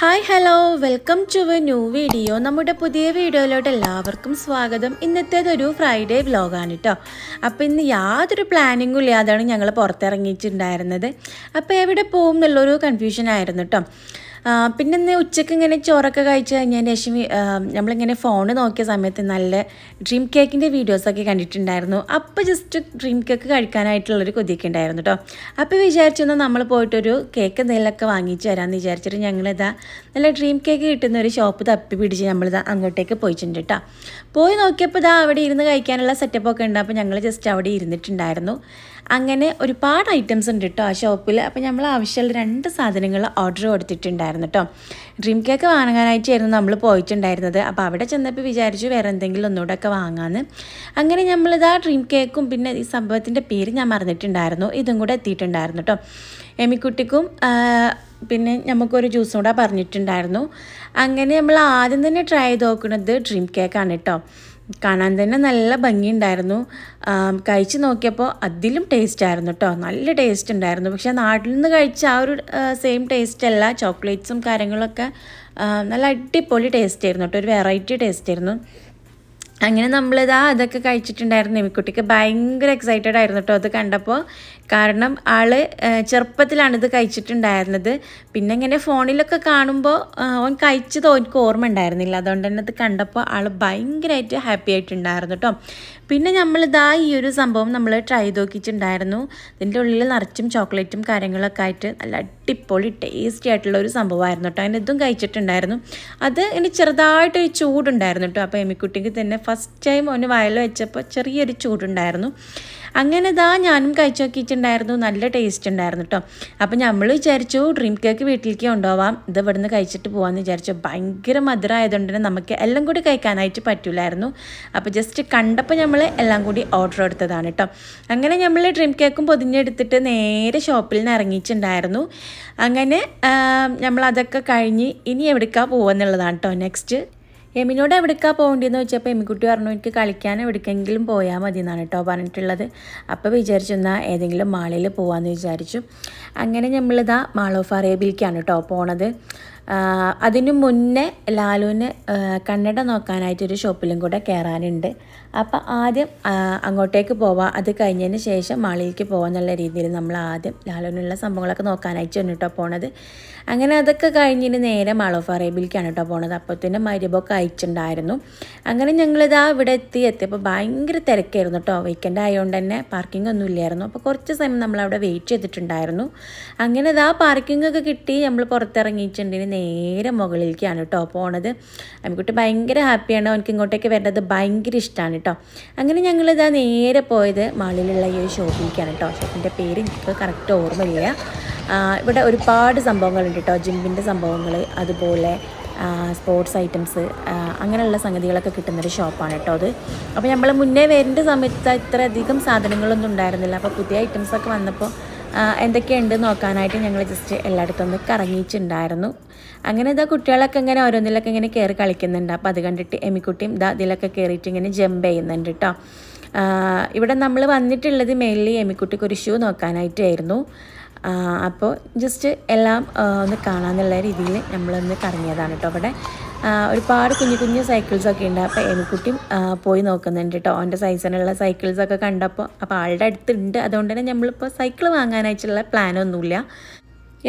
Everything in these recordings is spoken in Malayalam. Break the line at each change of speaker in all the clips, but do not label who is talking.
Hi hello welcome to a new video നമ്മുടെ പുതിയ വീഡിയോയിലോട്ട് എല്ലാവർക്കും സ്വാഗതം. ഇന്നത്തേതൊരു ഫ്രൈഡേ വ്ലോഗാണ് കേട്ടോ അപ്പോൾ ഇന്ന് യാതൊരു പ്ലാനിങ്ങും ഇല്ലാതാണ് ഞങ്ങൾ പുറത്തിറങ്ങിയിട്ടുണ്ടായിരുന്നത്. അപ്പോൾ എവിടെ പോകും എന്നുള്ളൊരു കൺഫ്യൂഷൻ ആയിരുന്നു കേട്ടോ പിന്നെ ഇന്ന് ഉച്ചയ്ക്ക് ഇങ്ങനെ ചോറൊക്കെ കഴിച്ച് കഴിഞ്ഞതിന് ശേഷം നമ്മളിങ്ങനെ ഫോൺ നോക്കിയ സമയത്ത് നല്ല ഡ്രീം കേക്കിന്റെ വീഡിയോസൊക്കെ കണ്ടിട്ടുണ്ടായിരുന്നു. അപ്പോൾ ജസ്റ്റ് ഡ്രീം കേക്ക് കഴിക്കാനായിട്ടുള്ളൊരു കൊതിയൊക്കെ ഉണ്ടായിരുന്നു കേട്ടോ അപ്പോൾ വിചാരിച്ചൊന്ന് നമ്മൾ പോയിട്ടൊരു കേക്ക് എന്തെങ്കിലുമൊക്കെ വാങ്ങിച്ച് തരാമെന്ന് വിചാരിച്ചിട്ട് ഞങ്ങളിതാ നല്ല ഡ്രീം കേക്ക് കിട്ടുന്ന ഒരു ഷോപ്പ് തപ്പി പിടിച്ച് നമ്മളിതാ അങ്ങോട്ടേക്ക് പോയിട്ടുണ്ട് കേട്ടോ പോയി നോക്കിയപ്പോൾ ഇതാ അവിടെ ഇരുന്ന് കഴിക്കാനുള്ള സെറ്റപ്പൊക്കെ ഉണ്ട്. അപ്പോൾ ഞങ്ങൾ ജസ്റ്റ് അവിടെ ഇരുന്നിട്ടുണ്ടായിരുന്നു. അങ്ങനെ ഒരുപാട് ഐറ്റംസ് ഉണ്ട് കേട്ടോ ആ ഷോപ്പിൽ അപ്പോൾ നമ്മൾ ആവശ്യമുള്ള രണ്ട് സാധനങ്ങൾ ഓർഡർ കൊടുത്തിട്ടുണ്ടായിരുന്നു കേട്ടോ ഡ്രീം കേക്ക് വാങ്ങാനായിട്ടായിരുന്നു നമ്മൾ പോയിട്ടുണ്ടായിരുന്നത്. അപ്പോൾ അവിടെ ചെന്നപ്പോൾ വിചാരിച്ചു വേറെ എന്തെങ്കിലും ഒന്നുകൂടെ ഒക്കെ വാങ്ങാമെന്ന് അങ്ങനെ ആ ഡ്രീം കേക്കും പിന്നെ ഈ സംഭവത്തിന്റെ പേര് ഞാൻ മറന്നിട്ടുണ്ടായിരുന്നു. ഇതും കൂടെ എത്തിയിട്ടുണ്ടായിരുന്നു കേട്ടോ എമിക്കുട്ടിക്കും പിന്നെ നമുക്കൊരു ജ്യൂസും കൂടെ പറഞ്ഞിട്ടുണ്ടായിരുന്നു. അങ്ങനെ നമ്മൾ ആദ്യം തന്നെ ട്രൈ ചെയ്ത് നോക്കുന്നത് ഡ്രീം കേക്കാണ് കേട്ടോ കാണാൻ തന്നെ നല്ല ഭംഗിയുണ്ടായിരുന്നു. കഴിച്ച് നോക്കിയപ്പോൾ അതിലും ടേസ്റ്റ് ആയിരുന്നു കേട്ടോ നല്ല ടേസ്റ്റ് ഉണ്ടായിരുന്നു. പക്ഷേ നാട്ടിൽ നിന്ന് കഴിച്ച ആ ഒരു സെയിം ടേസ്റ്റ് അല്ല. ചോക്ലേറ്റ്സും കാര്യങ്ങളൊക്കെ നല്ല അടിപൊളി ടേസ്റ്റ് ആയിരുന്നു കേട്ടോ ഒരു വെറൈറ്റി ടേസ്റ്റ് ആയിരുന്നു. അങ്ങനെ നമ്മളിതാ അതൊക്കെ കഴിച്ചിട്ടുണ്ടായിരുന്നു. എമിക്കുട്ടിക്ക് ഭയങ്കര എക്സൈറ്റഡ് ആയിരുന്നു കേട്ടോ അത് കണ്ടപ്പോൾ കാരണം ആൾ ചെറുപ്പത്തിലാണ് ഇത് കഴിച്ചിട്ടുണ്ടായിരുന്നത്. പിന്നെ ഇങ്ങനെ ഫോണിലൊക്കെ കാണുമ്പോൾ അവൻ കഴിച്ചത് എനിക്ക് ഓർമ്മ ഉണ്ടായിരുന്നില്ല. അതുകൊണ്ട് തന്നെ അത് കണ്ടപ്പോൾ ആൾ ഭയങ്കരമായിട്ട് ഹാപ്പി ആയിട്ടുണ്ടായിരുന്നു കേട്ടോ പിന്നെ നമ്മളിതാ ഈ ഒരു സംഭവം നമ്മൾ ട്രൈ നോക്കിയിട്ടുണ്ടായിരുന്നു ഇതിന്റെ ഉള്ളിൽ നിറച്ചും ചോക്ലേറ്റും കാര്യങ്ങളൊക്കെ ആയിട്ട് നല്ല അടിപൊളി ടേസ്റ്റി ആയിട്ടുള്ള ഒരു സംഭവമായിരുന്നു കേട്ടോ അതിന് ഇതും കഴിച്ചിട്ടുണ്ടായിരുന്നു. അത് ഇനി ചെറുതായിട്ടൊരു ചൂടുണ്ടായിരുന്നു കേട്ടോ അപ്പോൾ എമിക്കുട്ടിക്ക് തന്നെ ഫസ്റ്റ് ടൈം ഒന്ന് വയൽ വെച്ചപ്പോൾ ചെറിയൊരു ചൂടുണ്ടായിരുന്നു. അങ്ങനെ ഇതാ ഞാനും കഴിച്ചു നോക്കിയിട്ടുണ്ടായിരുന്നു. നല്ല ടേസ്റ്റ് ഉണ്ടായിരുന്നു കേട്ടോ അപ്പോൾ നമ്മൾ വിചാരിച്ചു ഡ്രീം കേക്ക് വീട്ടിലേക്ക് കൊണ്ടുപോവാം. ഇത് ഇവിടുന്ന് കഴിച്ചിട്ട് പോകാമെന്ന് വിചാരിച്ചു. ഭയങ്കര മധുരമായതുകൊണ്ട് തന്നെ നമുക്ക് എല്ലാം കൂടി കഴിക്കാനായിട്ട് പറ്റില്ലായിരുന്നു അപ്പോൾ ജസ്റ്റ് കണ്ടപ്പോൾ നമ്മൾ എല്ലാം കൂടി ഓർഡർ എടുത്തതാണ് കേട്ടോ അങ്ങനെ നമ്മൾ ഡ്രീം കേക്കും പൊതിഞ്ഞെടുത്തിട്ട് നേരെ ഷോപ്പിൽ നിന്ന് ഇറങ്ങിയിട്ടുണ്ടായിരുന്നു. അങ്ങനെ നമ്മൾ അതൊക്കെ കഴിഞ്ഞ് ഇനി എവിടേക്കാണ് പോകുക എന്നുള്ളതാണ് കേട്ടോ നെക്സ്റ്റ് എമിനോട് എവിടേക്കാ പോകേണ്ടതെന്ന് ചോദിച്ചപ്പോൾ എമിക്കുട്ടി പറഞ്ഞു എനിക്ക് കളിക്കാൻ എവിടേക്കെങ്കിലും പോയാൽ മതി എന്നാണ് കേട്ടോ പറഞ്ഞിട്ടുള്ളത്. അപ്പോൾ വിചാരിച്ചു എന്നാൽ ഏതെങ്കിലും മാളിൽ പോകാമെന്ന് വിചാരിച്ചു. അങ്ങനെ നമ്മളിതാ മാൾ ഓഫ് അറേബ്യയിലേക്കാണ് കേട്ടോ പോണത്. അതിനു മുന്നേ ലാലുവിന് കണ്ണട നോക്കാനായിട്ട് ഒരു ഷോപ്പിലും കൂടെ കയറാനുണ്ട് അപ്പോൾ ആദ്യം അങ്ങോട്ടേക്ക് പോവാം. അത് കഴിഞ്ഞതിന് ശേഷം മാളിലേക്ക് പോകാമെന്നുള്ള രീതിയിൽ നമ്മൾ ആദ്യം ലാലുവിനുള്ള സംഭവങ്ങളൊക്കെ നോക്കാനായിട്ട് ചെന്നിട്ടോ പോണത്. അങ്ങനെ അതൊക്കെ കഴിഞ്ഞിന് നേരെ മാൾ ഓഫ് അറേബ്യയിലേക്കാണ് കേട്ടോ പോണത്. അപ്പോഴത്തേനും മരുബൊക്കെ അയച്ചിട്ടുണ്ടായിരുന്നു. അങ്ങനെ ഞങ്ങളിതാ ഇവിടെ എത്തി എത്തിയപ്പോൾ ഭയങ്കര തിരക്കായിരുന്നു കേട്ടോ. വീക്കെൻഡ് ആയതുകൊണ്ട് തന്നെ പാർക്കിംഗ് ഒന്നും ഇല്ലായിരുന്നു. അപ്പോൾ കുറച്ച് സമയം നമ്മൾ അവിടെ വെയിറ്റ് ചെയ്തിട്ടുണ്ടായിരുന്നു. അങ്ങനെ ഇതാ പാർക്കിംഗ് ഒക്കെ കിട്ടി. നമ്മൾ പുറത്തിറങ്ങിയിട്ടുണ്ടെങ്കിൽ നേരെ മുകളിലേക്കാണ് കേട്ടോ പോണത്. അമ്മിക്കുട്ടി ഭയങ്കര ഹാപ്പിയാണ്. അവനക്ക് ഇങ്ങോട്ടേക്ക് വരുന്നത് ഭയങ്കര ഇഷ്ടമാണ് കേട്ടോ. അങ്ങനെ ഞങ്ങളിതാ നേരെ പോയത് മാളിലുള്ള ഈ ഒരു ഷോപ്പിലേക്കാണ് കേട്ടോ. ഷോപ്പിന്റെ പേര് എനിക്ക് കറക്റ്റ് ഓർമ്മയില്ല. ഇവിടെ ഒരുപാട് സംഭവങ്ങളുണ്ട് കേട്ടോ. ജിമ്മിന്റെ സംഭവങ്ങൾ അതുപോലെ സ്പോർട്സ് ഐറ്റംസ് അങ്ങനെയുള്ള സംഗതികളൊക്കെ കിട്ടുന്നൊരു ഷോപ്പാണ് കേട്ടോ അത്. അപ്പോൾ നമ്മൾ മുന്നേ വരേണ്ട സമയത്ത് ഇത്രയധികം സാധനങ്ങളൊന്നും ഉണ്ടായിരുന്നില്ല. അപ്പോൾ പുതിയ ഐറ്റംസൊക്കെ വന്നപ്പോൾ എന്തൊക്കെയുണ്ട് നോക്കാനായിട്ട് ഞങ്ങൾ ജസ്റ്റ് എല്ലായിടത്തും ഒന്ന് കറങ്ങിയിട്ടുണ്ടായിരുന്നു. അങ്ങനെ ഇതാ കുട്ടികളൊക്കെ ഇങ്ങനെ ഓരോന്നിലൊക്കെ ഇങ്ങനെ കയറി കളിക്കുന്നുണ്ട്. അപ്പോൾ അത് കണ്ടിട്ട് എമിക്കുട്ടിയും ഇതാ ഇതിലൊക്കെ കയറിയിട്ട് ഇങ്ങനെ ജമ്പ് ചെയ്യുന്നുണ്ട് കേട്ടോ ഇവിടെ നമ്മൾ വന്നിട്ടുള്ളത് മെയിൻലി എമിക്കുട്ടിക്ക് ഒരു ഷൂ നോക്കാനായിട്ടായിരുന്നു. അപ്പോൾ ജസ്റ്റ് എല്ലാം ഒന്ന് കാണാമെന്നുള്ള രീതിയിൽ നമ്മളൊന്ന് കറങ്ങിയതാണ് കേട്ടോ അവിടെ ഒരുപാട് കുഞ്ഞു കുഞ്ഞു സൈക്കിൾസൊക്കെ ഉണ്ട്. അപ്പോൾ എനിക്കുട്ടിയും പോയി നോക്കുന്നുണ്ട് കേട്ടോ അവന്റെ സൈസിനുള്ള സൈക്കിൾസൊക്കെ കണ്ടപ്പോൾ അപ്പോൾ ആളുടെ അടുത്തുണ്ട് അതുകൊണ്ട് തന്നെ നമ്മളിപ്പോൾ സൈക്കിൾ വാങ്ങാനായിട്ടുള്ള പ്ലാനൊന്നുമില്ല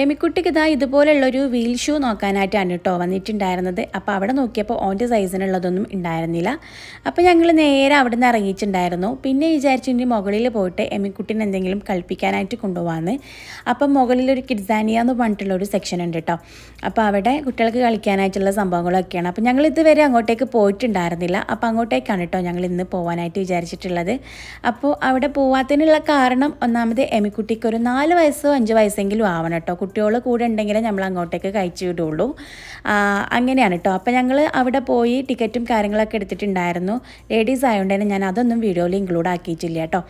എമിക്കുട്ടിക്ക് ഇതാ ഇതുപോലുള്ളൊരു വീൽ ഷൂ നോക്കാനായിട്ടാണ് കേട്ടോ വന്നിട്ടുണ്ടായിരുന്നത്. അപ്പോൾ അവിടെ നോക്കിയപ്പോൾ ഓന്റെ സൈസിനുള്ളതൊന്നും ഉണ്ടായിരുന്നില്ല. അപ്പോൾ ഞങ്ങൾ നേരെ അവിടെ നിന്ന് ഇറങ്ങിയിട്ടുണ്ടായിരുന്നു. പിന്നെ വിചാരിച്ചു ഇനി മുകളിൽ പോയിട്ട് എമിക്കുട്ടിനെ എന്തെങ്കിലും കളിപ്പിക്കാനായിട്ട് കൊണ്ടുപോകാമെന്ന് അപ്പം മുകളിലൊരു കിഡ്സാനിയ എന്ന് പറഞ്ഞിട്ടുള്ള ഒരു സെക്ഷൻ ഉണ്ട് കേട്ടോ അപ്പോൾ അവിടെ കുട്ടികൾക്ക് കളിക്കാനായിട്ടുള്ള സംഭവങ്ങളൊക്കെയാണ്. അപ്പോൾ ഞങ്ങൾ ഇതുവരെ അങ്ങോട്ടേക്ക് പോയിട്ടുണ്ടായിരുന്നില്ല. അപ്പോൾ അങ്ങോട്ടേക്കാണ് കേട്ടോ ഞങ്ങൾ ഇന്ന് പോകാനായിട്ട് വിചാരിച്ചിട്ടുള്ളത്. അപ്പോൾ അവിടെ പോവാത്തതിനുള്ള കാരണം ഒന്നാമത് എമിക്കുട്ടിക്ക് ഒരു നാല് വയസ്സോ അഞ്ച് വയസ്സെങ്കിലും ആവണം കേട്ടോ കുട്ടികൾ കൂടെ ഉണ്ടെങ്കിലേ നമ്മൾ അങ്ങോട്ടേക്ക് കഴിച്ചു വിടുള്ളൂ. അങ്ങനെയാണ് കേട്ടോ അപ്പോൾ ഞങ്ങൾ അവിടെ പോയി ടിക്കറ്റും കാര്യങ്ങളൊക്കെ എടുത്തിട്ടുണ്ടായിരുന്നു. ലേഡീസ് ആയതുകൊണ്ട് തന്നെ ഞാൻ അതൊന്നും വീഡിയോയിൽ ഇൻക്ലൂഡ് ആക്കിയിട്ടില്ല കേട്ടോ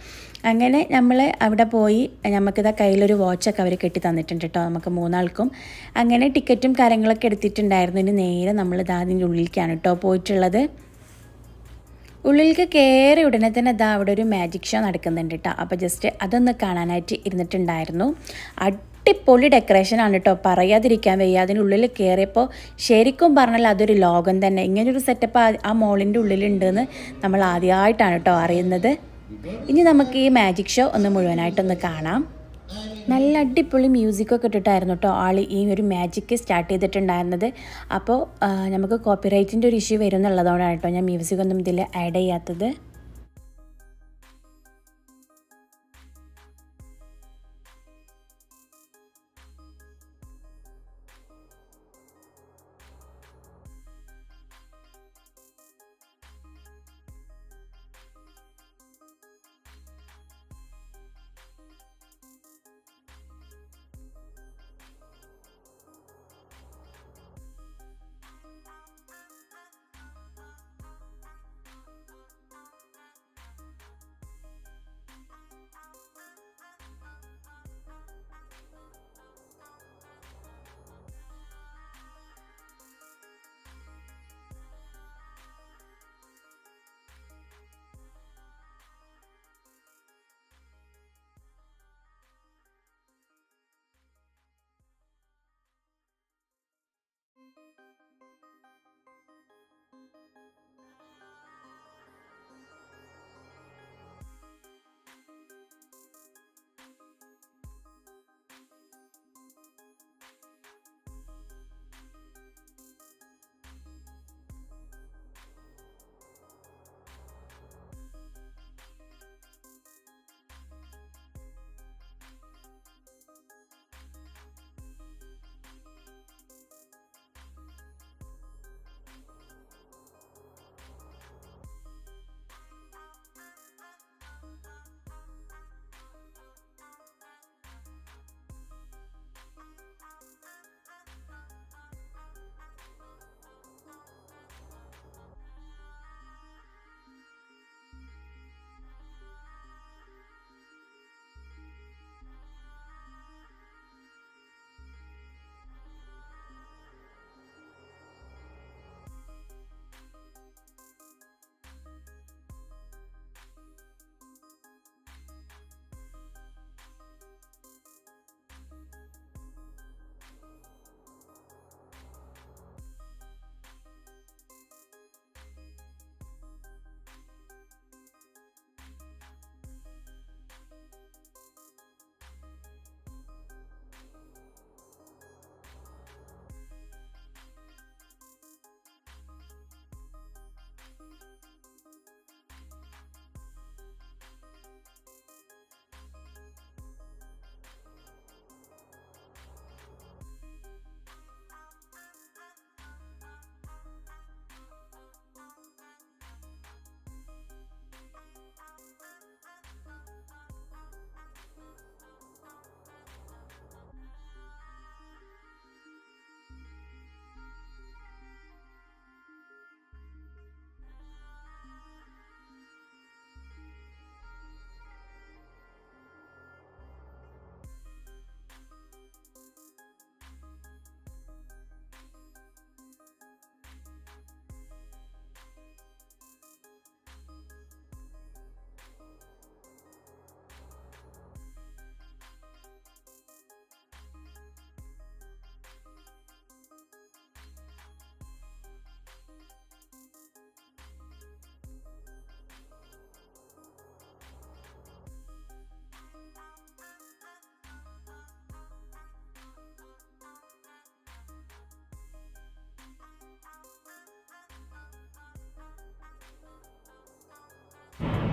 അങ്ങനെ നമ്മൾ അവിടെ പോയി നമുക്കിതാ കയ്യിലൊരു വാച്ചൊക്കെ അവർ കെട്ടി തന്നിട്ടുണ്ട് കേട്ടോ നമുക്ക് മൂന്നാൾക്കും. അങ്ങനെ ടിക്കറ്റും കാര്യങ്ങളൊക്കെ എടുത്തിട്ടുണ്ടായിരുന്നു. ഇനി നേരെ നമ്മൾ ഇതാ അതിന്റെ ഉള്ളിലേക്കാണ് കേട്ടോ പോയിട്ടുള്ളത്. ഉള്ളിലേക്ക് കയറി ഉടനെ തന്നെ ഇതാ അവിടെ ഒരു മാജിക് ഷോ നടക്കുന്നുണ്ട് കേട്ടോ അപ്പോൾ ജസ്റ്റ് അതൊന്ന് കാണാനായിട്ട് ഇരുന്നിട്ടുണ്ടായിരുന്നു. അടിപൊളി ഡെക്കറേഷനാണ് കേട്ടോ പറയാതിരിക്കാൻ വയ്യ. അതിനുള്ളിൽ കയറിയപ്പോൾ ശരിക്കും പറഞ്ഞാൽ അതൊരു ലോകം തന്നെ. ഇങ്ങനൊരു സെറ്റപ്പ് ആ മോളിന്റെ ഉള്ളിലുണ്ടെന്ന് നമ്മൾ ആദ്യമായിട്ടാണ് കേട്ടോ അറിയുന്നത്. ഇനി നമുക്ക് ഈ മാജിക് ഷോ ഒന്ന് മുഴുവനായിട്ടൊന്ന് കാണാം. നല്ല അടിപൊളി മ്യൂസിക്കൊക്കെ ഇട്ടിട്ടായിരുന്നു കേട്ടോ ആൾ ഈ ഒരു മാജിക്ക് സ്റ്റാർട്ട് ചെയ്തിട്ടുണ്ടായിരുന്നത്. അപ്പോൾ നമുക്ക് കോപ്പിറൈറ്റിന്റെ ഒരു ഇഷ്യൂ വരും എന്നുള്ളതുകൊണ്ടാണ് കേട്ടോ ഞാൻ മ്യൂസിക് ഒന്നും ഇതിൽ ആഡ് ചെയ്യാത്തത്.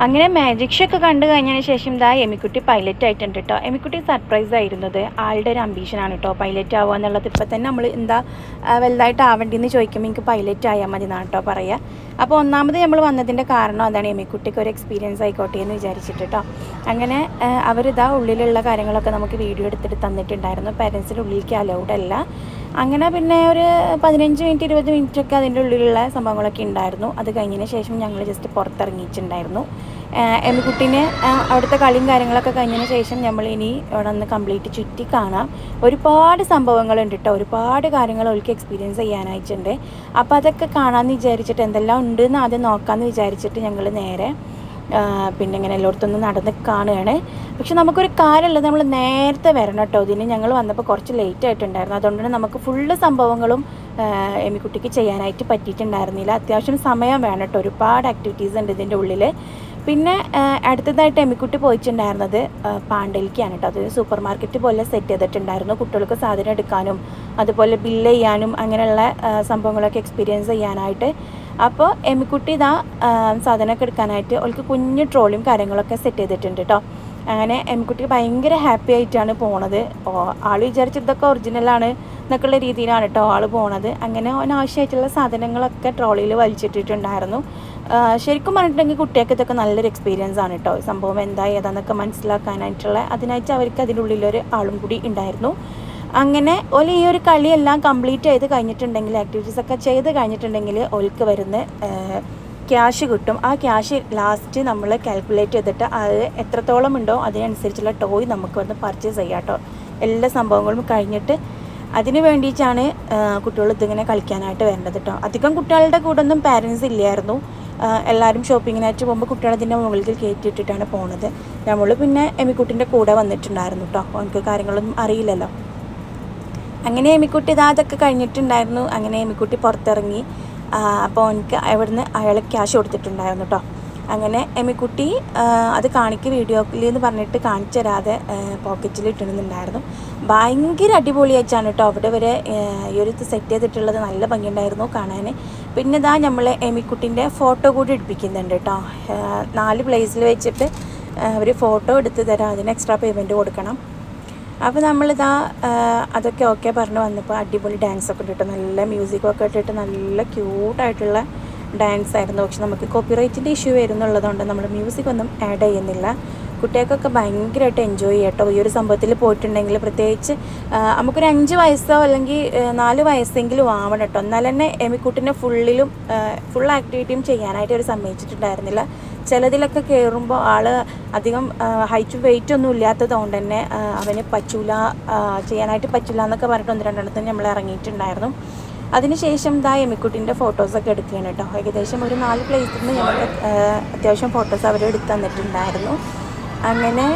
അങ്ങനെ മാജിക് ഷോ ഒക്കെ കണ്ടു കഴിഞ്ഞതിന് ശേഷം ഇതാ എമിക്കുട്ടി പൈലറ്റ് ആയിട്ടുണ്ട് കേട്ടോ എമിക്കുട്ടി സർപ്രൈസ് ആയിരുന്നത്. ആളുടെ ഒരു അംബീഷനാണ് കേട്ടോ പൈലറ്റ് ആവുക എന്നുള്ളത് ഇപ്പം തന്നെ നമ്മൾ എന്താ വലുതായിട്ട് ആവേണ്ടിയെന്ന് ചോദിക്കുമ്പോൾ എനിക്ക് പൈലറ്റ് ആയാൽ മതി എന്നാണ് കേട്ടോ പറയുക അപ്പോൾ ഒന്നാമത് നമ്മൾ വന്നതിന്റെ കാരണം അതാണ് എമിക്കുട്ടിക്ക് ഒരു എക്സ്പീരിയൻസ് ആയിക്കോട്ടെ എന്ന് വിചാരിച്ചിട്ട് കേട്ടോ അങ്ങനെ അവരിതാ ഉള്ളിലുള്ള കാര്യങ്ങളൊക്കെ നമുക്ക് വീഡിയോ എടുത്തിട്ട് തന്നിട്ടുണ്ടായിരുന്നു. പേരൻസിന്റെ ഉള്ളിലേക്ക് അലൗഡ് അല്ല. അങ്ങനെ പിന്നെ ഒരു പതിനഞ്ച് മിനിറ്റ് ഇരുപത് മിനിറ്റ് ഒക്കെ അതിന്റെ ഉള്ളിലുള്ള സംഭവങ്ങളൊക്കെ ഉണ്ടായിരുന്നു. അത് കഴിഞ്ഞതിന് ശേഷം ഞങ്ങൾ ജസ്റ്റ് പുറത്തിറങ്ങിയിട്ടുണ്ടായിരുന്നു. എമിക്കുട്ടീനെ അവിടുത്തെ കളിയും കാര്യങ്ങളൊക്കെ കഴിഞ്ഞതിന് ശേഷം നമ്മൾ ഇനി അവിടെ നിന്ന് കംപ്ലീറ്റ് ചുറ്റി കാണാം. ഒരുപാട് സംഭവങ്ങളുണ്ട് കേട്ടോ ഒരുപാട് കാര്യങ്ങൾ അവൾക്ക് എക്സ്പീരിയൻസ് ചെയ്യാനായിട്ടുണ്ട്. അപ്പോൾ അതൊക്കെ കാണാമെന്ന് വിചാരിച്ചിട്ട് എന്തെല്ലാം ഉണ്ട് എന്ന് ആദ്യം നോക്കാമെന്ന് വിചാരിച്ചിട്ട് ഞങ്ങൾ നേരെ പിന്നെ ഇങ്ങനെ എല്ലായിടത്തൊന്നും നടന്ന് കാണുകയാണ്. പക്ഷെ നമുക്കൊരു കാര്യമുള്ളത് നമ്മൾ നേരത്തെ വരണം കേട്ടോ. ഇതിന് ഞങ്ങൾ വന്നപ്പോൾ കുറച്ച് ലേറ്റ് ആയിട്ടുണ്ടായിരുന്നു. അതുകൊണ്ട് തന്നെ നമുക്ക് ഫുള്ള് സംഭവങ്ങളും എമിക്കുട്ടിക്ക് ചെയ്യാനായിട്ട് പറ്റിയിട്ടുണ്ടായിരുന്നില്ല. അത്യാവശ്യം സമയം വേണം കേട്ടോ. ഒരുപാട് ആക്ടിവിറ്റീസ് ഉണ്ട് ഇതിന്റെ ഉള്ളിൽ പിന്നെ അടുത്തതായിട്ട് എമിക്കുട്ടി പോയിട്ടുണ്ടായിരുന്നത് പാണ്ടലിക്കാണ് കേട്ടോ. അതൊരു സൂപ്പർ മാർക്കറ്റ് പോലെ സെറ്റ് ചെയ്തിട്ടുണ്ടായിരുന്നു. കുട്ടികൾക്ക് സാധനം എടുക്കാനും അതുപോലെ ബില്ല് ചെയ്യാനും അങ്ങനെയുള്ള സംഭവങ്ങളൊക്കെ എക്സ്പീരിയൻസ് ചെയ്യാനായിട്ട്. അപ്പോൾ എമിക്കുട്ടി ഇതാ സാധനമൊക്കെ എടുക്കാനായിട്ട് അവൾക്ക് കുഞ്ഞു ട്രോളിയും കാര്യങ്ങളൊക്കെ സെറ്റ് ചെയ്തിട്ടുണ്ട് കേട്ടോ. അങ്ങനെ എമിക്കുട്ടി ഭയങ്കര ഹാപ്പി ആയിട്ടാണ് പോണത്. ആൾ വിചാരിച്ച് ഇതൊക്കെ ഒറിജിനലാണ് എന്നൊക്കെയുള്ള രീതിയിലാണ് കേട്ടോ ആൾ പോണത്. അങ്ങനെ അവനാവശ്യമായിട്ടുള്ള സാധനങ്ങളൊക്കെ ട്രോളിയിൽ വലിച്ചിട്ടിട്ടുണ്ടായിരുന്നു. ശരിക്കും പറഞ്ഞിട്ടുണ്ടെങ്കിൽ കുട്ടികൾക്ക് ഇതൊക്കെ നല്ലൊരു എക്സ്പീരിയൻസ് ആണ് കേട്ടോ സംഭവം എന്തായി ഏതാന്നൊക്കെ മനസ്സിലാക്കാനായിട്ടുള്ള അതിനായിട്ട് അവർക്ക് അതിന്റെ ഉള്ളിലൊരു ആളും കൂടി ഉണ്ടായിരുന്നു. അങ്ങനെ ഓൽ ഈ ഒരു കളിയെല്ലാം കംപ്ലീറ്റ് ചെയ്ത് കഴിഞ്ഞിട്ടുണ്ടെങ്കിൽ ആക്ടിവിറ്റീസ് ഒക്കെ ചെയ്ത് കഴിഞ്ഞിട്ടുണ്ടെങ്കിൽ ഓൽക്ക് വരുന്ന ക്യാഷ് കിട്ടും. ആ ക്യാഷ് ലാസ്റ്റ് നമ്മൾ കാൽക്കുലേറ്റ് ചെയ്തിട്ട് അത് എത്രത്തോളം ഉണ്ടോ അതിനനുസരിച്ചുള്ള ടോയ് നമുക്ക് വന്ന് പർച്ചേസ് ചെയ്യാം കേട്ടോ എല്ലാ സംഭവങ്ങളും കഴിഞ്ഞിട്ട് അതിന് വേണ്ടിയിട്ടാണ് കുട്ടികൾ ഇതിങ്ങനെ കളിക്കാനായിട്ട് വരേണ്ടത് കേട്ടോ അധികം കുട്ടികളുടെ കൂടെ ഒന്നും പാരൻസ് ഇല്ലായിരുന്നു. എല്ലാവരും ഷോപ്പിങ്ങിനായിട്ട് പോകുമ്പോൾ കുട്ടികളതിന്റെ മുകളിൽ കയറ്റിയിട്ടിട്ടാണ് പോണത്. നമ്മൾ പിന്നെ എമിക്കുട്ടിന്റെ കൂടെ വന്നിട്ടുണ്ടായിരുന്നു കേട്ടോ എനിക്ക് കാര്യങ്ങളൊന്നും അറിയില്ലല്ലോ. അങ്ങനെ എമിക്കുട്ടി ഇതാ അതൊക്കെ കഴിഞ്ഞിട്ടുണ്ടായിരുന്നു. അങ്ങനെ എമിക്കുട്ടി പുറത്തിറങ്ങി. അപ്പോൾ എനിക്ക് അവിടുന്ന് അയാൾ ക്യാഷ് കൊടുത്തിട്ടുണ്ടായിരുന്നു കേട്ടോ അങ്ങനെ എമിക്കുട്ടി അത് കാണിക്ക് വീഡിയോയിൽ എന്ന് പറഞ്ഞിട്ട് കാണിച്ചു തരാതെ പോക്കറ്റിൽ ഇട്ടിരുന്നുണ്ടായിരുന്നു. ഭയങ്കര അടിപൊളിയായിട്ടാണ് കേട്ടോ അവിടെ വരെ ഈ ഒരു സെറ്റ് ചെയ്തിട്ടുള്ളത്. നല്ല ഭംഗിയുണ്ടായിരുന്നു കാണാൻ പിന്നെ ഇതാ നമ്മൾ എമിക്കുട്ടിന്റെ ഫോട്ടോ കൂടി എടുപ്പിക്കുന്നുണ്ട് കേട്ടോ. നാല് പ്ലേസിൽ വെച്ചിട്ട് അവർ ഫോട്ടോ എടുത്ത് തരാം. അതിന് എക്സ്ട്രാ പേയ്മെന്റ് കൊടുക്കണം. അപ്പോൾ നമ്മളിതാ അതൊക്കെ ഓക്കെ പറഞ്ഞ് വന്നപ്പോൾ അടിപൊളി ഡാൻസൊക്കെ ഇട്ടിട്ട് നല്ല മ്യൂസിക്കൊക്കെ ഇട്ടിട്ട് നല്ല ക്യൂട്ടായിട്ടുള്ള ഡാൻസ് ആയിരുന്നു. പക്ഷെ നമുക്ക് കോപ്പിറൈറ്റിന്റെ ഇഷ്യൂ വരുന്നുള്ളതുകൊണ്ട് നമ്മൾ മ്യൂസിക് ഒന്നും ആഡ് ചെയ്യുന്നില്ല. കുട്ടികൾക്കൊക്കെ ഭയങ്കരമായിട്ട് എൻജോയ് ചെയ്യാം കേട്ടോ ഈ ഒരു സംഭവത്തിൽ പോയിട്ടുണ്ടെങ്കിൽ പ്രത്യേകിച്ച് നമുക്കൊരു അഞ്ച് വയസ്സോ അല്ലെങ്കിൽ നാല് വയസ്സെങ്കിലും ആവണം കേട്ടോ. എന്നാൽ തന്നെ എമിക്കുട്ടിനെ ഫുള്ളിലും ഫുൾ ആക്ടിവിറ്റിയും ചെയ്യാനായിട്ട് അവർ സമ്മതിച്ചിട്ടുണ്ടായിരുന്നില്ല. ചിലതിലൊക്കെ കയറുമ്പോൾ ആൾ അധികം ഹൈറ്റും വെയിറ്റ് ഒന്നും ഇല്ലാത്തത് കൊണ്ട് തന്നെ അവന് പറ്റൂല ചെയ്യാനായിട്ട് പറ്റില്ല എന്നൊക്കെ പറഞ്ഞിട്ട് ഒന്ന് രണ്ടെണ്ണത്തിന് നമ്മൾ ഇറങ്ങിയിട്ടുണ്ടായിരുന്നു. അതിനുശേഷം ദാ എമിക്കുട്ടിന്റെ ഫോട്ടോസൊക്കെ എടുക്കുകയാണ് കേട്ടോ. ഏകദേശം ഒരു നാല് പ്ലേസിൽ നിന്ന് ഞങ്ങൾക്ക് അത്യാവശ്യം ഫോട്ടോസ് അവർ എടുത്തു തന്നിട്ടുണ്ടായിരുന്നു. അങ്ങനെ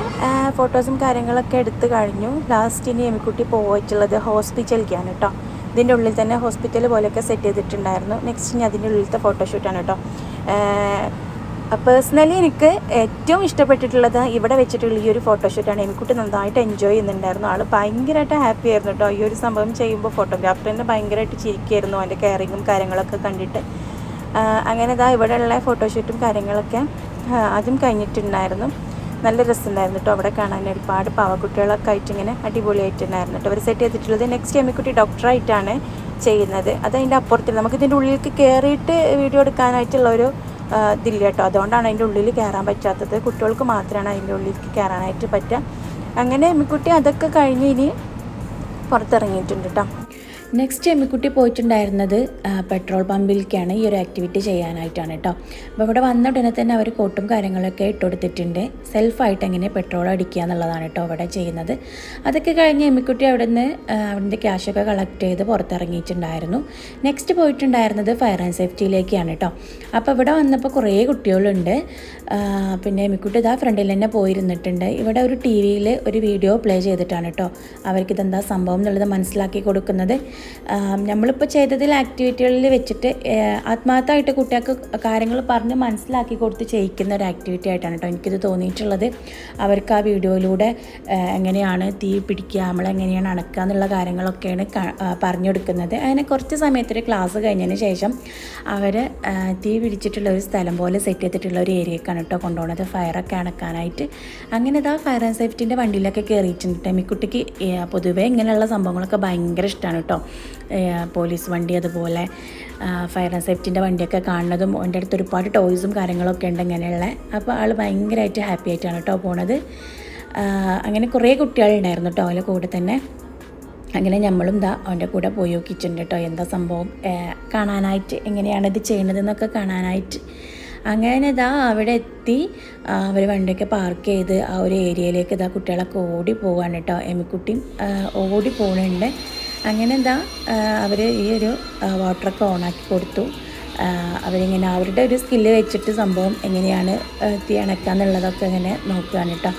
ഫോട്ടോസും കാര്യങ്ങളൊക്കെ എടുത്തു കഴിഞ്ഞു. ലാസ്റ്റ് ഇനി എമിക്കുട്ടി പോയിട്ടുള്ളത് ഹോസ്പിറ്റലിലേക്കാണ് കേട്ടോ. ഇതിന്റെ ഉള്ളിൽ തന്നെ ഹോസ്പിറ്റൽ പോലെയൊക്കെ സെറ്റ് ചെയ്തിട്ടുണ്ടായിരുന്നു. നെക്സ്റ്റ് ഇനി അതിന്റെ ഉള്ളിലത്തെ ഫോട്ടോഷൂട്ടാണ് കേട്ടോ. പേഴ്സണലി എനിക്ക് ഏറ്റവും ഇഷ്ടപ്പെട്ടിട്ടുള്ളത് ഇവിടെ വെച്ചിട്ടുള്ള ഈ ഒരു ഫോട്ടോഷൂട്ടാണ് എനിക്കുട്ടി നന്നായിട്ട് എൻജോയ് ചെയ്യുന്നുണ്ടായിരുന്നു. ആൾ ഭയങ്കരമായിട്ട് ഹാപ്പി ആയിരുന്നു കേട്ടോ ഈ ഒരു സംഭവം ചെയ്യുമ്പോൾ ഫോട്ടോഗ്രാഫർ തന്നെ ഭയങ്കരമായിട്ട് ചിരിക്കുമായിരുന്നു അതിന്റെ കെയറിങ്ങും കാര്യങ്ങളൊക്കെ കണ്ടിട്ട്. അങ്ങനെ ഇതാ ഇവിടെയുള്ള ഫോട്ടോഷൂട്ടും കാര്യങ്ങളൊക്കെ ആദ്യം കഴിഞ്ഞിട്ടുണ്ടായിരുന്നു. നല്ല രസമുണ്ടായിരുന്നു കേട്ടോ അവിടെ കാണാൻ. ഒരുപാട് പാവക്കുട്ടികളൊക്കെ ആയിട്ട് ഇങ്ങനെ അടിപൊളിയായിട്ടുണ്ടായിരുന്നു കേട്ടോ അവർ സെറ്റ് ചെയ്തിട്ടുള്ളത് നെക്സ്റ്റ് എമ്മിക്കുട്ടി ഡോക്ടറായിട്ടാണ് ചെയ്യുന്നത്. അത് അതിന്റെ അപ്പുറത്തിൽ നമുക്കിതിന്റെ ഉള്ളിലേക്ക് കയറിയിട്ട് വീഡിയോ എടുക്കാനായിട്ടുള്ള ഒരു ഇതില്ല കേട്ടോ. അതുകൊണ്ടാണ് അതിന്റെ ഉള്ളിൽ കയറാൻ പറ്റാത്തത്. കുട്ടികൾക്ക് മാത്രമാണ് അതിന്റെ ഉള്ളിലേക്ക് കയറാനായിട്ട് പറ്റുക. അങ്ങനെ എമ്മിക്കുട്ടി അതൊക്കെ കഴിഞ്ഞ് ഇനി പുറത്തിറങ്ങിയിട്ടുണ്ട് കേട്ടോ. നെക്സ്റ്റ് എമ്മിക്കുട്ടി പോയിട്ടുണ്ടായിരുന്നത് പെട്രോൾ പമ്പിലേക്കാണ് ഈ ഒരു ആക്ടിവിറ്റി ചെയ്യാനായിട്ടാണ് കേട്ടോ അപ്പോൾ ഇവിടെ വന്ന ഉടനെ തന്നെ അവർ കോട്ടും കാര്യങ്ങളൊക്കെ ഇട്ട് കൊടുത്തിട്ടുണ്ട്. സെൽഫായിട്ട് എങ്ങനെ പെട്രോൾ അടിക്കുക എന്നുള്ളതാണ് കേട്ടോ അവിടെ ചെയ്യുന്നത്. അതൊക്കെ കഴിഞ്ഞ് എമ്മിക്കുട്ടി അവിടെ നിന്ന് അവിടുത്തെ ക്യാഷൊക്കെ കളക്ട് ചെയ്ത് പുറത്തിറങ്ങിയിട്ടുണ്ടായിരുന്നു. നെക്സ്റ്റ് പോയിട്ടുണ്ടായിരുന്നത് ഫയർ ആൻഡ് സേഫ്റ്റിയിലേക്കാണ് കേട്ടോ അപ്പോൾ ഇവിടെ വന്നപ്പോൾ കുറേ കുട്ടികളുണ്ട്. പിന്നെ എമിക്കുട്ടി ഇതാ ഫ്രണ്ടിൽ തന്നെ പോയിരുന്നിട്ടുണ്ട്. ഇവിടെ ഒരു ടി വിയിൽ ഒരു വീഡിയോ പ്ലേ ചെയ്തിട്ടാണ് കേട്ടോ. അവർക്ക് ഇതെന്താ സംഭവം എന്നുള്ളത് മനസ്സിലാക്കി കൊടുക്കുന്നത്. നമ്മളിപ്പോൾ ചെയ്തതിൽ ആക്ടിവിറ്റികളിൽ വെച്ചിട്ട് ആത്മാർത്ഥമായിട്ട് കുട്ടികൾക്ക് കാര്യങ്ങൾ പറഞ്ഞ് മനസ്സിലാക്കി കൊടുത്ത് ചെയ്യിക്കുന്ന ഒരു ആക്ടിവിറ്റി ആയിട്ടാണ് കേട്ടോ എനിക്കിത് തോന്നിയിട്ടുള്ളത്. അവർക്ക് ആ വീഡിയോയിലൂടെ എങ്ങനെയാണ് തീ പിടിക്കുക നമ്മളെങ്ങനെയാണ് അണക്കുക എന്നുള്ള കാര്യങ്ങളൊക്കെയാണ് പറഞ്ഞു കൊടുക്കുന്നത് അങ്ങനെ കുറച്ച് സമയത്തൊരു ക്ലാസ് കഴിഞ്ഞതിന് ശേഷം അവർ തീ പിടിച്ചിട്ടുള്ള ഒരു സ്ഥലം പോലെ സെറ്റ് ചെയ്തിട്ടുള്ള ഒരു ഏരിയക്കാണ് കേട്ടോ കൊണ്ടുപോകുന്നത് ഫയറൊക്കെ അണക്കാനായിട്ട്. അങ്ങനെ ഇതാ ഫയർ ആൻഡ് സേഫ്റ്റിന്റെ വണ്ടിയിലൊക്കെ കയറിയിട്ടുണ്ട് ടെമിക്കുട്ടിക്ക് പൊതുവേ ഇങ്ങനെയുള്ള സംഭവങ്ങളൊക്കെ ഭയങ്കര ഇഷ്ടമാണ് കേട്ടോ പോലീസ് വണ്ടി അതുപോലെ ഫയർ ആൻഡ് സേഫ്റ്റിന്റെ വണ്ടിയൊക്കെ കാണുന്നതും എന്റെ അടുത്ത് ഒരുപാട് ടോയ്സും കാര്യങ്ങളൊക്കെ ഉണ്ട് ഇങ്ങനെയുള്ള. അപ്പോൾ ആൾ ഭയങ്കരമായിട്ട് ഹാപ്പി ആയിട്ടാണ് കേട്ടോ പോണത്. അങ്ങനെ കുറേ കുട്ടികളുണ്ടായിരുന്നു കേട്ടോ അതിന്റെ കൂടെ തന്നെ. അങ്ങനെ നമ്മളും ദാ അവന്റെ കൂടെ പോയി നോക്കിയിട്ടുണ്ട് കേട്ടോ എന്താ സംഭവം? കാണാനായിട്ട് എങ്ങനെയാണ് ഇത് ചെയ്യണതെന്നൊക്കെ കാണാനായിട്ട്. അങ്ങനെ ഇതാ അവിടെ എത്തി. അവർ വണ്ടിയൊക്കെ പാർക്ക് ചെയ്ത് ആ ഒരു ഏരിയയിലേക്ക് ഇതാ കുട്ടികളൊക്കെ ഓടി പോവാണ് കേട്ടോ എമിക്കുട്ടിയും ഓടി പോകുന്നുണ്ട് അങ്ങനെ എന്താ അവർ ഈ ഒരു വാട്ടറൊക്കെ ഓണാക്കി കൊടുത്തു. അവരിങ്ങനെ അവരുടെ ഒരു സ്കില്ല് വെച്ചിട്ട് സംഭവം എങ്ങനെയാണ് തീ അണക്കുക എന്നുള്ളതൊക്കെ ഇങ്ങനെ നോക്കുകയാണ് കേട്ടോ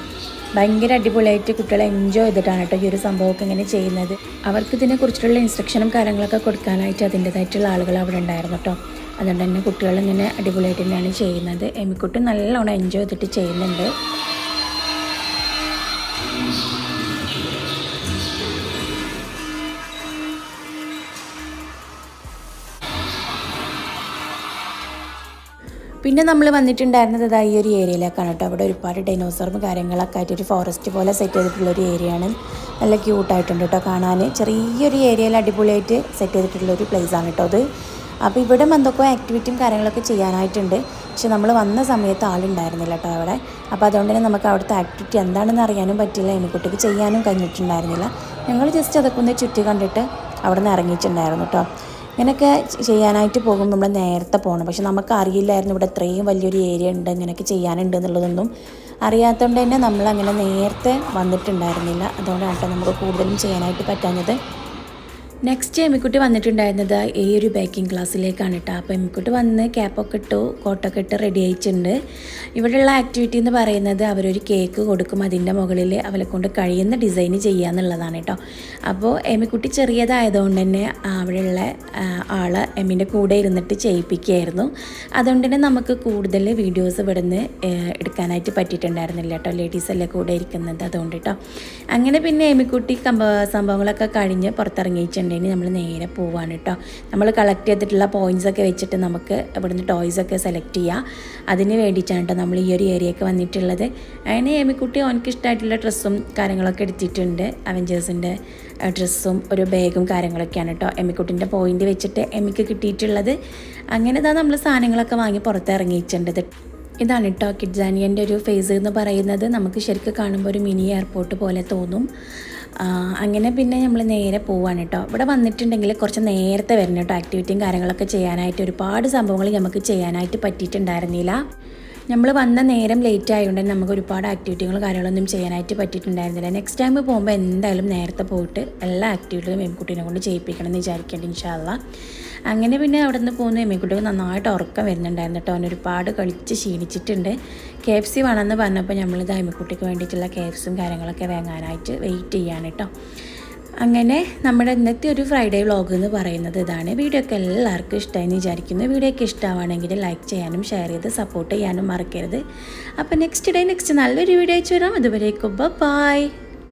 ഭയങ്കര അടിപൊളിയായിട്ട് കുട്ടികളെ എൻജോയ് ചെയ്തിട്ടാണ് കേട്ടോ ഈ ഒരു സംഭവമൊക്കെ ഇങ്ങനെ ചെയ്യുന്നത്. അവർക്ക് ഇതിനെക്കുറിച്ചിട്ടുള്ള ഇൻസ്ട്രക്ഷനും കാര്യങ്ങളൊക്കെ കൊടുക്കാനായിട്ട് അതിന്റെതായിട്ടുള്ള ആളുകൾ അവിടെ ഉണ്ടായിരുന്നു കേട്ടോ അതുകൊണ്ട് തന്നെ കുട്ടികൾ ഇങ്ങനെ അടിപൊളിയായിട്ട് തന്നെയാണ് ചെയ്യുന്നത്. എമിക്കുട്ടി നല്ലോണം എൻജോയ് ചെയ്തിട്ട് ചെയ്യുന്നുണ്ട്. പിന്നെ നമ്മൾ വന്നിട്ടുണ്ടായിരുന്നത് ഇതാ ഈ ഒരു ഏരിയയിലേക്കാണ് കേട്ടോ. അവിടെ ഒരുപാട് ഡൈനോസറും കാര്യങ്ങളൊക്കെ ആയിട്ട് ഒരു ഫോറസ്റ്റ് പോലെ സെറ്റ് ചെയ്തിട്ടുള്ള ഒരു ഏരിയയാണ്. നല്ല ക്യൂട്ടായിട്ടുണ്ട് കേട്ടോ കാണാൻ ചെറിയൊരു ഏരിയയിൽ അടിപൊളിയായിട്ട് സെറ്റ് ചെയ്തിട്ടുള്ള ഒരു പ്ലേസ് ആണ് കേട്ടോ അത്. അപ്പോൾ ഇവിടെ എന്തൊക്കെയോ ആക്ടിവിറ്റിയും കാര്യങ്ങളൊക്കെ ചെയ്യാനായിട്ടുണ്ട്. പക്ഷെ നമ്മൾ വന്ന സമയത്ത് ആളുണ്ടായിരുന്നില്ല കേട്ടോ അവിടെ. അപ്പോൾ അതുകൊണ്ട് തന്നെ നമുക്ക് അവിടുത്തെ ആക്ടിവിറ്റി എന്താണെന്ന് അറിയാനും പറ്റില്ല. എനിക്കുട്ടിക്ക് ചെയ്യാനും കഴിഞ്ഞിട്ടുണ്ടായിരുന്നില്ല. ഞങ്ങൾ ജസ്റ്റ് അതൊക്കെ ഒന്ന് ചുറ്റി കണ്ടിട്ട് അവിടെ നിന്ന് ഇറങ്ങിയിട്ടുണ്ടായിരുന്നു കേട്ടോ ഇങ്ങനെയൊക്കെ ചെയ്യാനായിട്ട് പോകും നമ്മൾ നേരത്തെ പോകണം പക്ഷെ നമുക്ക് അറിയില്ലായിരുന്നു ഇവിടെ ഇത്രയും വലിയൊരു ഏരിയ ഉണ്ട്. ഇങ്ങനെയൊക്കെ ചെയ്യാനുണ്ട് എന്നുള്ളതൊന്നും അറിയാത്തതുകൊണ്ട് തന്നെ നമ്മൾ അങ്ങനെ നേരത്തെ വന്നിട്ടുണ്ടായിരുന്നില്ല. അതുകൊണ്ടാണ് നമുക്ക് കൂടുതലും ചെയ്യാനായിട്ട് പറ്റാഞ്ഞത്. നെക്സ്റ്റ് എമ്മിക്കുട്ടി വന്നിട്ടുണ്ടായിരുന്നത് ഈ ഒരു ബേക്കിംഗ് ക്ലാസ്സിലേക്കാണ് കേട്ടോ അപ്പോൾ എമ്മിക്കുട്ടി വന്ന് ക്യാപ്പൊക്കെ ഇട്ടു കോട്ടൊക്കെ ഇട്ട് റെഡി ആയിട്ടുണ്ട്. ഇവിടെയുള്ള ആക്ടിവിറ്റി എന്ന് പറയുന്നത് അവരൊരു കേക്ക് കൊടുക്കും അതിന്റെ മുകളിൽ അവരെ കൊണ്ട് കഴിയുന്ന ഡിസൈൻ ചെയ്യുക എന്നുള്ളതാണ് കേട്ടോ അപ്പോൾ എമ്മിക്കുട്ടി ചെറിയതായതുകൊണ്ട് തന്നെ അവിടെയുള്ള ആൾ എമ്മിന്റെ കൂടെ ഇരുന്നിട്ട് ചെയ്യിപ്പിക്കുകയായിരുന്നു. അതുകൊണ്ട് തന്നെ നമുക്ക് കൂടുതൽ വീഡിയോസ് ഇവിടുന്ന് എടുക്കാനായിട്ട് പറ്റിയിട്ടുണ്ടായിരുന്നില്ല കേട്ടോ ലേഡീസ് അല്ലേ കൂടെ ഇരിക്കുന്നത് അതുകൊണ്ട് കേട്ടോ അങ്ങനെ പിന്നെ എമിക്കുട്ടി കമ്പ സംഭവങ്ങളൊക്കെ കഴിഞ്ഞ് പുറത്തിറങ്ങിയിട്ടുണ്ടെങ്കിൽ നമ്മൾ നേരെ പോവാണ് കേട്ടോ. നമ്മൾ കളക്ട് ചെയ്തിട്ടുള്ള പോയിന്റ്സ് ഒക്കെ വെച്ചിട്ട് നമുക്ക് ഇവിടുന്ന് ടോയ്സ് ഒക്കെ സെലക്ട് ചെയ്യുക അതിന് വേണ്ടിയിട്ടാണ് കേട്ടോ നമ്മൾ ഈ ഒരു ഏരിയയൊക്കെ വന്നിട്ടുള്ളത്. അങ്ങനെ എമിക്കുട്ടി അവനക്ക് ഇഷ്ടമായിട്ടുള്ള ഡ്രസ്സും കാര്യങ്ങളൊക്കെ എടുത്തിട്ടുണ്ട്. അവഞ്ചേഴ്സിന്റെ ഡ്രസ്സും ഒരു ബാഗും കാര്യങ്ങളൊക്കെയാണ് കേട്ടോ എമ്മിക്കുട്ടിന്റെ പോയിന്റ് വെച്ചിട്ട് എമ്മിക്ക് കിട്ടിയിട്ടുള്ളത്. അങ്ങനെ ഇതാ നമ്മൾ സാധനങ്ങളൊക്കെ വാങ്ങി പുറത്തിറങ്ങിയിട്ടുണ്ടത് ഇതാണ് കേട്ടോ കിഡ്സാനിയന്റെ ഒരു ഫേസ് എന്ന് പറയുന്നത്. നമുക്ക് ശരിക്കും കാണുമ്പോൾ ഒരു മിനി എയർപോർട്ട് പോലെ തോന്നും. അങ്ങനെ പിന്നെ നമ്മൾ നേരെ പോവാണ് കേട്ടോ ഇവിടെ വന്നിട്ടുണ്ടെങ്കിൽ കുറച്ച് നേരത്തെ വരണം കേട്ടോ ആക്ടിവിറ്റിയും കാര്യങ്ങളൊക്കെ ചെയ്യാനായിട്ട്. ഒരുപാട് സംഭവങ്ങൾ നമുക്ക് ചെയ്യാനായിട്ട് പറ്റിയിട്ടുണ്ടായിരുന്നില്ല. നമ്മൾ വന്ന നേരം ലേറ്റ് ആയതുകൊണ്ട് നമുക്ക് ഒരുപാട് ആക്ടിവിറ്റികളും കാര്യങ്ങളൊന്നും ചെയ്യാനായിട്ട് പറ്റിയിട്ടുണ്ടായിരുന്നില്ല. നെക്സ്റ്റ് ടൈം പോകുമ്പോൾ എന്തായാലും നേരത്തെ പോയിട്ട് എല്ലാ ആക്ടിവിറ്റികളും എമ്മിക്കുട്ടീനെ കൊണ്ട് ചെയ്യിപ്പിക്കണം എന്ന് വിചാരിക്കേണ്ട ഇൻഷാല്ല അങ്ങനെ പിന്നെ അവിടെ നിന്ന് പോകുന്ന എമ്മിക്കുട്ടിക്ക് നന്നായിട്ട് ഉറക്കം വരുന്നുണ്ടായിരുന്നു കേട്ടോ. അവൻ ഒരുപാട് കളിച്ച് ക്ഷീണിച്ചിട്ടുണ്ട് കെ എഫ് സി വേണമെന്ന് പറഞ്ഞപ്പോൾ നമ്മളിത് എമ്മിക്കുട്ടിക്ക് വേണ്ടിയിട്ടുള്ള കെ എഫ് സിയും കാര്യങ്ങളൊക്കെ വാങ്ങാനായിട്ട് വെയിറ്റ് ചെയ്യാണ് കേട്ടോ. അങ്ങനെ നമ്മുടെ ഇന്നത്തെ ഒരു ഫ്രൈഡേ വ്ളോഗ് എന്ന് പറയുന്നത് ഇതാണ്. വീഡിയോ ഒക്കെ എല്ലാവർക്കും ഇഷ്ടമായി വിചാരിക്കുന്നു. വീഡിയോ ഒക്കെ ഇഷ്ടമാണെങ്കിൽ ലൈക്ക് ചെയ്യാനും ഷെയർ ചെയ്ത് സപ്പോർട്ട് ചെയ്യാനും മറക്കരുത്. അപ്പോൾ നെക്സ്റ്റ് ഡേ നെക്സ്റ്റ് നല്ലൊരു വീഡിയോ അയച്ചു വരാം. അതുവരേക്കും ബൈ